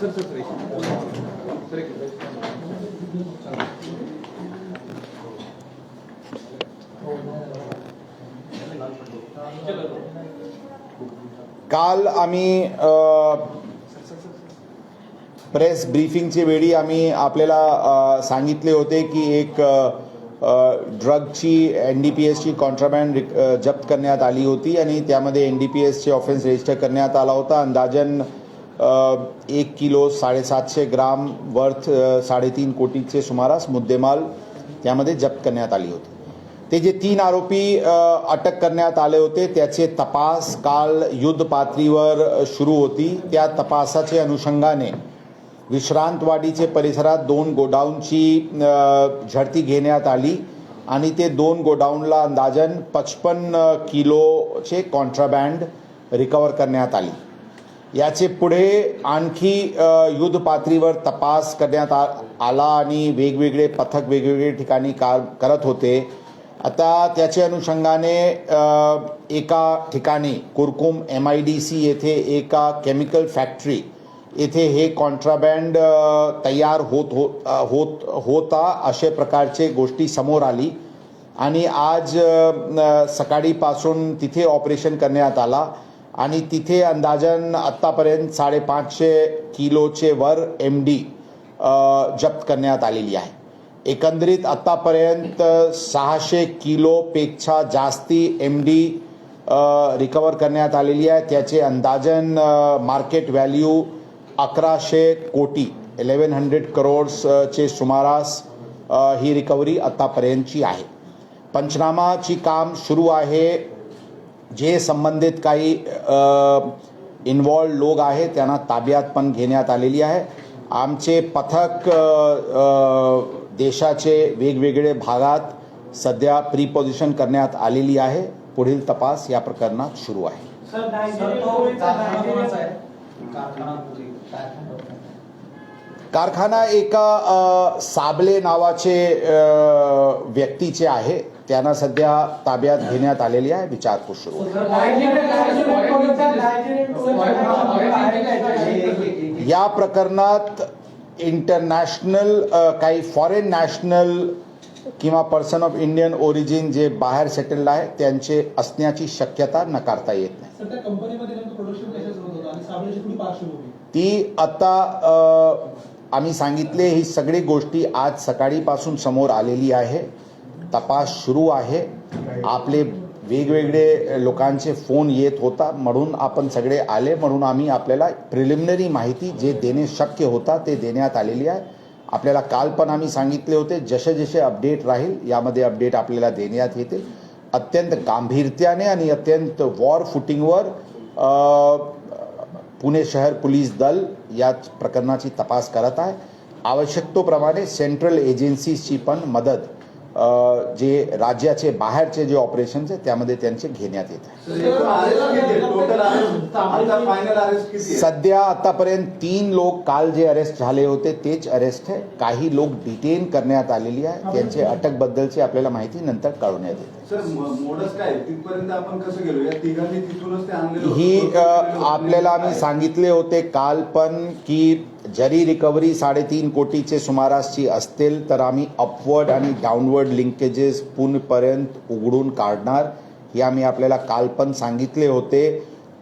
काल आम्ही प्रेस ब्रीफिंगच्या वेळी आम्ही आपल्याला सांगितले होते की एक ड्रगची एन डी पी एसची कॉन्ट्राबँड जप्त करण्यात आली होती आणि त्यामध्ये एन डी पी एसचे ऑफेन्स रजिस्टर करण्यात आला होता. अंदाजन एक किलो साडेसातशे ग्राम वर्थ साडेतीन कोटीचे सुमारास मुद्देमाल त्यामध्ये जप्त करण्यात आली होती. ते जे तीन आरोपी अटक करण्यात आले होते त्याचे तपास काल युद्ध पातळीवर सुरू होती. त्या तपासाच्या अनुषंगाने विश्रांतवाडीचे परिसरात दोन गोडाऊनची झडती घेण्यात आली आणि ते दोन गोडाऊनला अंदाजन पचपन्न किलोचे कॉन्ट्राबँड रिकवर करण्यात आली. याचे पुढे आणखी युद्धपातळीवर तपास करण्यात आ आला आणि वेगवेगळे पथक वेगवेगळे ठिकाणी कार करत होते. आता त्याच्या अनुषंगाने एका ठिकाणी Kurkumbh M I D C येथे एका केमिकल फॅक्टरी येथे हे कॉन्ट्राबँड तयार होत हो होत होता अशा प्रकारचे गोष्टी समोर आली. आणि आज सकाळीपासून तिथे ऑपरेशन करण्यात आला. आणि तिथे अंदाजन आत्तापर्यंत साडेपाचशे किलोचे वर एम डी जप्त करण्यात आलेली आहे. एकंदरीत आत्तापर्यंत सहाशे किलोपेक्षा जास्ती एम डी रिकवर करण्यात आलेली आहे. त्याचे अंदाजन मार्केट व्हॅल्यू अकराशे कोटी इलेवन हंड्रेड करोड्सचे सुमारास ही रिकव्हरी आत्तापर्यंतची आहे. पंचनामाची काम सुरू आहे. जे संबंधित काही इन्वॉल्ड लोक आहे त्यांना ताब्यात पण घेण्यात आलेली आहे. आमचे पथक देशाचे वेगवेगळे भागात सध्या प्रीपोझिशन करण्यात आलेली आहे. पुढील तपास या प्रकरणात सुरू आहे. कारखाना एका साबले नावाचे व्यक्तीचे आहे. त्यांना सध्या ताब्यात घेण्यात आलेली आहे विचारपूस सुरू? या प्रकरणात इंटरनॅशनल काही फॉरेन नॅशनल किंवा पर्सन ऑफ इंडियन ओरिजिन जे बाहेर सेटल्ड आहे त्यांचे असण्याची शक्यता नकारता येत नाही. ती आता आम्ही सांगितले ही सगळी गोष्टी आज सकाळीपासून समोर आलेली आहे. तपास सुरू आहे. आपले वेगवेगळे लोकांचे फोन येत होता म्हणून आपण सगळे आले म्हणून आम्ही आपल्याला प्रिलिमिनरी माहिती जे देणे शक्य होता ते देण्यात आलेली आहे. आपल्याला काल पण आम्ही सांगितले होते जसे जसे अपडेट राहील यामध्ये अपडेट आपल्याला देण्यात येतील. अत्यंत गांभीर्याने आणि अत्यंत वॉर फुटिंगवर पुणे शहर पोलीस दल या प्रकरणाची तपास करत आहे. आवश्यकतेप्रमाणे सेंट्रल एजन्सीजची पण मदत जे राज्याचे बाहेरचे जे ऑपरेशन्स आहे त्यामध्ये त्यांचे घेण्यात येत आहे? सध्या आतापर्यंत तीन लोक काल जे अरेस्ट झाले होते तेच अरेस्ट आहे. काही लोक डिटेन करण्यात आलेली आहे. त्यांचे अटकबद्दलची आपल्याला माहिती नंतर कळवण्यात येते. ही. आपल्याला आम्ही सांगितले होते काल पण की जरी रिकव्हरी साडेतीन कोटीचे सुमारासची असतील तर आम्ही अपवर्ड आणि डाऊनवर्ड लिंकेजेस पूर्णपर्यंत उघडून काढणार. हे आम्ही आपल्याला काल पण सांगितले होते.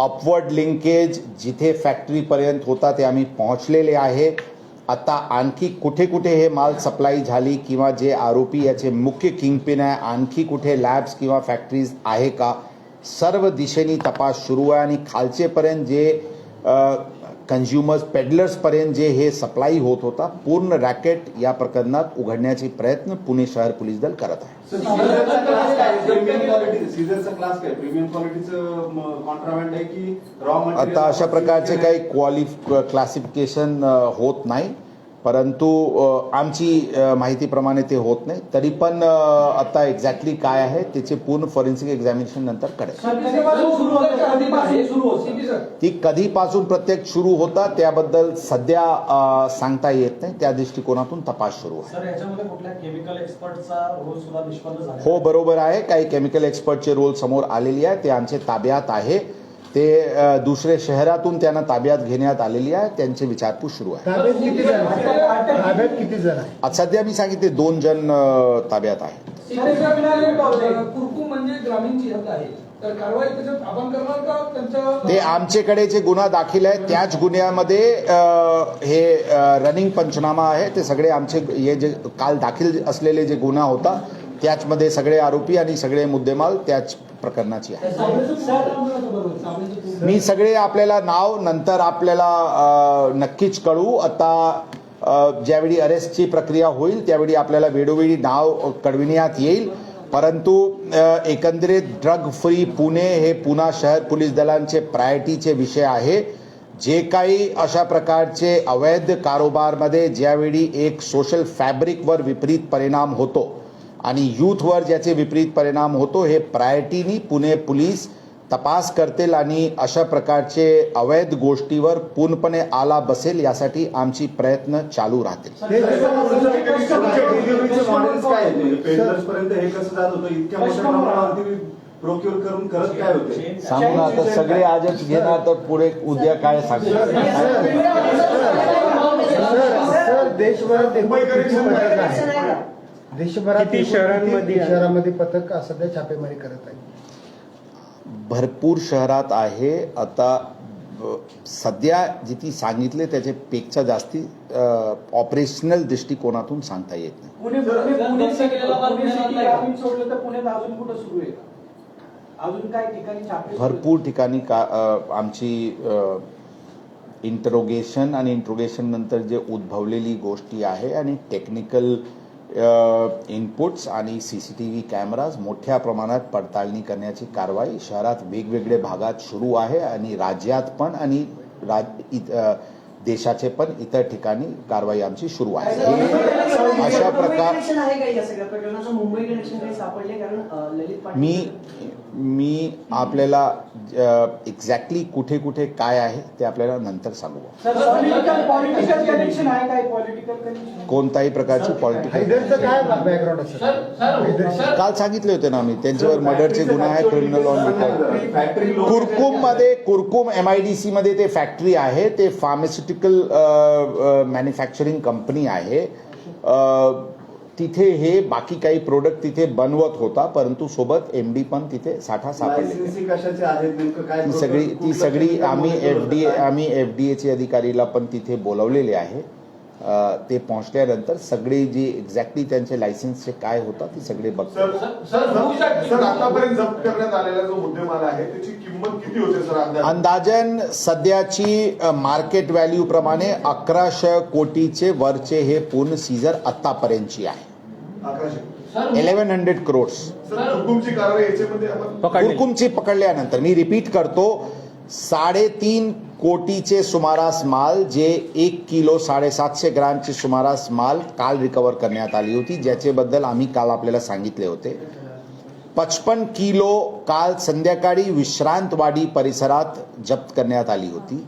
अपवर्ड लिंकेज जिथे फॅक्टरीपर्यंत होता ते आम्ही पोहोचलेले आहे. आता आणखी कुठे कुठे हे माल सप्लाय झाली किंवा जे आरोपी याचे मुख्य किंगपिन आहे आणखी कुठे लॅब्स किंवा फॅक्टरीज आहे का? सर्व दिशेने तपास सुरू आहे आणि खालचेपर्यंत जे कन्झ्युमर्स पेडलर्सपर्यंत जे हे सप्लाय होत होता पूर्ण रॅकेट या प्रकरणात उघडण्याचे प्रयत्न पुणे शहर पोलीस दल करत आहे. आता अशा प्रकारचे काही क्वालिफ क्लासिफिकेशन होत नाही. परंतु आमची माहितीप्रमाणे ते होत नाही. तरी पण आता एक्झॅक्टली काय आहे त्याचे पूर्ण फॉरेन्सिक एक्झामिनेशन नंतर कळेल सर, कधीपासून सुरू होतं? कधीपासून सुरू होतं? ती कधीपासून प्रत्येक सुरू होता त्याबद्दल सध्या सांगता येत नाही. त्या दृष्टिकोनातून तपास सुरू आहे. सर याच्यामध्ये कुठल्या केमिकल एक्सपर्टचा रोल सुद्धा निष्पन्न झाला हो बरोबर आहे. काही केमिकल एक्सपर्टचे रोल समोर आलेली आहे. ते आमचे ताब्यात आहे. ते दुसरे शहरातून त्यांना ताब्यात घेण्यात आलेली आहे. त्यांची विचारपूस सुरू आहे. ताब्यात किती जण आहेत? ताब्यात किती जण आहे आज सध्या मी सांगितले दोन जण ताब्यात आहेत. कुरकू म्हणजे ग्रामीण जिल्ह्यात आहे. तर कारवाई त्याच्यात आपण करणार का? त्यांच्या ते आमच्याकडे जे गुन्हा दाखल आहे त्याच गुन्ह्यामध्ये हे रनिंग पंचनामा आहे. ते सगळे आमचे हे जे काल दाखल असलेले जे गुन्हा होता त्याचमध्ये सगळे आरोपी आणि सगळे मुद्देमाल त्याच प्रकरणाची आहे मी सगळे आपल्याला नाव नंतर आपल्याला नक्कीच कळू. आता ज्यावेळी अरेस्टची प्रक्रिया होईल त्यावेळी आपल्याला वेळोवेळी नाव कळविण्यात येईल. परंतु एकंदरीत ड्रग फ्री पुणे हे पुणा शहर पोलीस दलांचे प्रायोरिटीचे विषय आहे. जे काही अशा प्रकारचे अवैध कारोबारमध्ये ज्यावेळी एक सोशल फॅब्रिकवर विपरीत परिणाम होतो आणि यूथवर ज्याचे विपरीत परिणाम होतो हे प्रायोरिटीनी पुणे पोलीस तपास करतील आणि अशा प्रकारचे अवैध गोष्टीवर पूर्णपणे आला बसेल यासाठी आमची प्रयत्न चालू राहतील. सांगू ना आता सगळे आजच घेणार तर पुढे उद्या काय सर देशभरात देशभरात किती शहरांमध्ये आहे? शहरांमध्ये पथक सध्या छापेमारी करत आहे? भरपूर शहरात आहे. आता ब- सध्या जिथे सांगितले त्याच्यापेक्षा जास्ती ऑपरेशनल दृष्टिकोनातून सांगता येत नाही. पुणे पुणे पुणे सिटीला पुणे सिटी ग्रामीण सोडलं तर पुण्यात अजून कुठं सुरू आहे? का अजून काय ठिकाणी छापे सुरू आहेत? भरपूर ठिकाणी का अ, आमची इंटरोगेशन आणि इंट्रोगेशन नंतर जे उद्भवलेली गोष्टी आहे आणि टेक्निकल इनपुट्स आणि C C T V cameras मोठ्या प्रमाणात पडताळणी करण्याची कारवाई शहरात वेगवेगळे भागात सुरू आहे आणि राज्यात पण आणि राज देशाचे पण इतर ठिकाणी कारवाई आमची सुरू आहे. अशा प्रकार मी मी आपल्याला एक्झॅक्टली कुठे कुठे काय आहे ते आपल्याला नंतर सांगू. कोणताही प्रकारची पॉलिटिकल काल सांगितले होते ना मी त्यांच्यावर मर्डरचे गुन्हा आहे criminal on factory कुरकुममध्ये Kurkumbh M I D C मध्ये ते फॅक्टरी आहे ते फार्मास्युटिकल मॅन्युफॅक्चरिंग कंपनी आहे. तिथे हे बाकी काही प्रोडक्ट तिथे बनवत होता परंतु सोबत एमडी पण तिथे साठा सापडले सगळी ती सगळी आम्ही एफ डी? आम्ही एफ डी एचे अधिकारीला पण तिथे बोलवलेले आहे ते पोहोचल्यानंतर सगळे जे एक्झॅक्टली त्यांचे लायसन्सचे काय होता ते सगळे बघतात सर सर सर आतापर्यंत जप्त करण्यात आलेला जो मुद्देमाल आहे त्याची किंमत किती होते सर अंदाज? अंदाजन सध्याची मार्केट व्हॅल्यू प्रमाणे अकराशे कोटीचे वरचे हे पूर्ण सीझर आतापर्यंतची आहे. अकराशे. इलेव्हन हंड्रेड क्रोड्स सर हुकुमची पकडल्यानंतर मी रिपीट करतो साडेतीन कोटीचे सुमारास माल जे एक किलो साडेसातशे ग्रामचे सुमारास माल काल रिकवर करण्यात आली होती ज्याच्याबद्दल आम्ही काल आपल्याला सांगितले होते. पचपन किलो काल संध्याकाळी विश्रांतवाडी परिसरात जप्त करण्यात आली होती.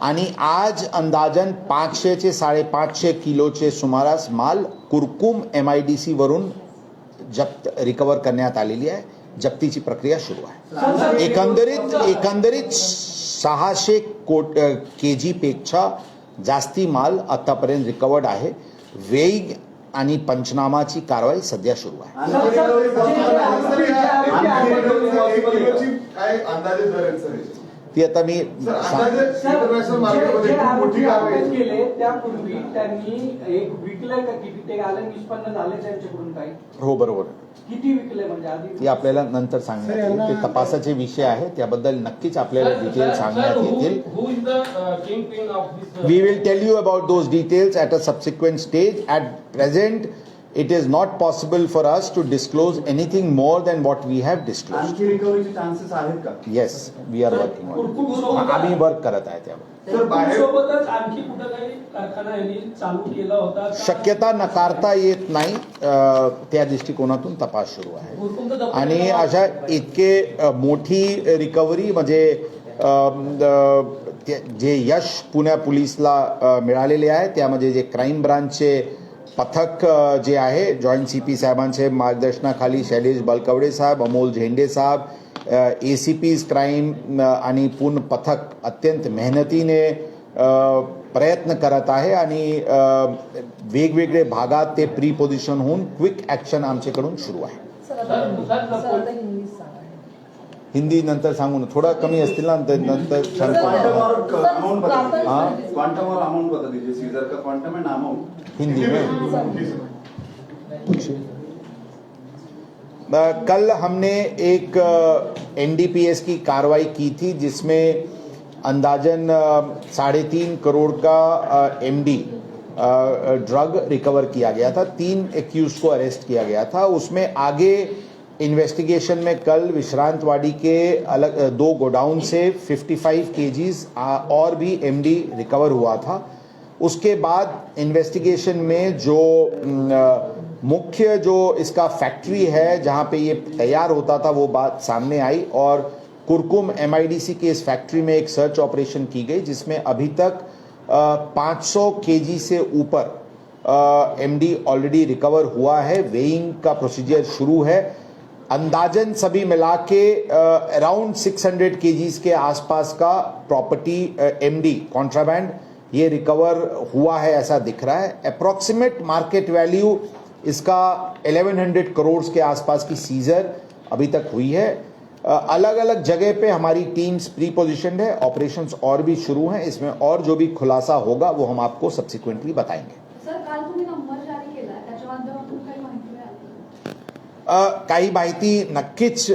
आणि आज अंदाजन पाचशेचे साडेपाचशे किलोचे सुमारास माल कुरकुम एम आय डी सीवरून जप्त रिकवर करण्यात आलेली आहे. जप्तीची प्रक्रिया सुरू आहे एकंदरीत एकंदरीत सहाशे कोट के जी पेक्षा जास्ती माल आतापर्यंत रिकवर्ड आहे वेग आणि पंचनामाची कारवाई सध्या सुरू आहे? ती आता मी हो बरोबर किती विकले म्हणजे आधी? ती आपल्याला नंतर सांगण्यात येईल. ते तपासाचे विषय आहे त्याबद्दल नक्कीच आपल्याला डिटेल सांगण्यात येतील. Who is the uh, kingpin of this? uh, We will tell you about it is not possible for us to disclose anything more than what we have disclosed. आणखी रिकव्हरीचे चान्सेस आहेत का Yes, we are working on it. आम्ही work करत आहे त्यावर sir बाहेर सोबतच आणखी कुठं काही कारखाना यांनी चालू केला होता का? शक्यता नकारता येत नाही त्या दृष्टिकोनातून तपास सुरू आहे आणि अशा इतके मोठी रिकव्हरी म्हणजे जे यश पुण्या पोलिसला मिळालेले आहे त्यामध्ये जे क्राईम ब्रांचचे पथक जे आहे जॉईंट सी पी साहेबांचे मार्गदर्शनाखाली शैलेश बलकवडे साहेब अमोल झेंडे साहेब ए सी पीज क्राईम आणि पूर्ण पथक अत्यंत मेहनतीने प्रयत्न करत आहे आणि वेगवेगळे भागात ते प्री पोझिशन होऊन क्विक ॲक्शन आमच्याकडून सुरू आहे. हिंदी नंतर सांगू ना थोडं कमी असतील ना तर नंतर सांगतो हिंदी में। अ, कल हमने एक एनडीपीएस की कार्रवाई की थी जिसमें अंदाजन साढ़े तीन करोड़ का एमडी ड्रग रिकवर किया गया था। तीन एक्यूज को अरेस्ट किया गया था। उसमें आगे इन्वेस्टिगेशन में कल विश्रांतवाड़ी के अलग दो गोडाउन से 55 केजीज और भी एमडी रिकवर हुआ था। उसके बाद इन्वेस्टिगेशन में जो मुख्य जो इसका फैक्ट्री है जहाँ पे ये तैयार होता था वो बात सामने आई और कुरकुम एमआईडीसी के इस फैक्ट्री में एक सर्च ऑपरेशन की गई जिसमें अभी तक अ, 500 केजी से ऊपर एमडी ऑलरेडी रिकवर हुआ है। वेइंग का प्रोसीजर शुरू है। अंदाजन सभी मिला के अराउंड 600 केजीज के आसपास का प्रॉपर्टी एमडी कॉन्ट्राबैंड ये रिकवर हुआ है ऐसा दिख रहा है। अप्रोक्सीमेट मार्केट वैल्यू इसका 1100 करोड़ के आसपास की सीजर अभी तक हुई है। अलग अलग जगह पे हमारी टीम्स प्री पोजिशन है ऑपरेशंस और भी शुरू हैं। इसमें और जो भी खुलासा होगा वो हम आपको सब्सिक्वेंटली बताएँगे। काही माहिती अ, काही माहिती नक्कीच